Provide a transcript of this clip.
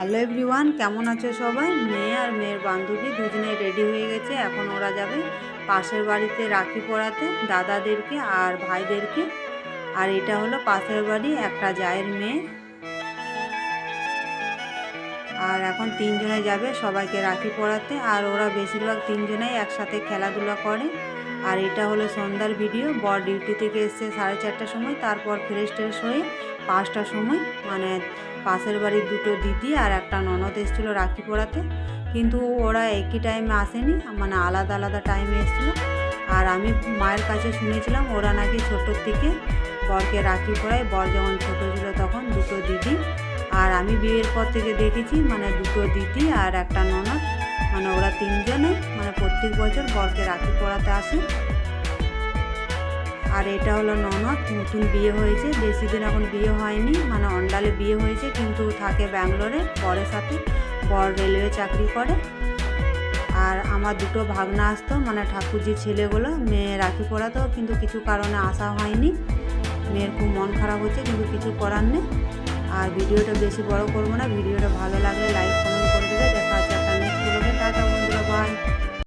Hello everyone, কেমন আছো সবাই? মেয়ে আর মেয়ের বান্ধবী দুজনে রেডি হয়ে গেছে। এখন ওরা যাবে পাশের বাড়িতে রাখি পড়াতে দাদাদেরকে আর ভাইদেরকে। আর এটা হলো পাশের বাড়ি, একটা জায়ের মেয়ে। আর এখন তিনজনে যাবে সবাইকে রাখি পড়াতে আর ওরা বেশিরভাগ তিনজনেই একসাথে খেলাধুলা করে। আর এটা হলো সন্ধ্যার ভিডিও। বর ডিউটি থেকে এসছে সাড়ে চারটার সময়, তারপর ফ্রেশ ট্রেশ হয়ে পাঁচটার সময় মানে পাশের বাড়ির দুটো দিদি আর একটা ননদ এসেছিল রাখি পরাতে কিন্তু ওরা একই টাইমে আসেনি মানে আলাদা আলাদা টাইমে এসেছিল। আর আমি মায়ের কাছে শুনেছিলাম, ওরা নাকি ছোটোর থেকে বরকে রাখি পরায় বর যখন ছোটো ছিল তখন দুটো দিদি। আর আমি বিয়ের পর থেকে দেখেছি মানে দুটো দিদি আর একটা ননদ মানে ওরা তিনজনে। প্রত্যেক বছর বরকে রাখি পড়াতে আসে আর এটা হলো ননদ, নতুন বিয়ে হয়েছে। বেশি দিন এখন বিয়ে হয়নি মানে অন্ডালে বিয়ে হয়েছে, কিন্তু থাকে ব্যাঙ্গালোরে বরের সাথে বর রেলওয়ে চাকরি করে। আর আমার দুটো ভাগনা আসতো মানে ঠাকুরজির ছেলেগুলো মেয়ে রাখি পড়াতো কিন্তু কিছু কারণে আসা হয়নি। মেয়ের খুব মন খারাপ হচ্ছে, কিন্তু কিছু করার নেই। আর ভিডিওটা বেশি বড় করব না, ভিডিওটা ভালো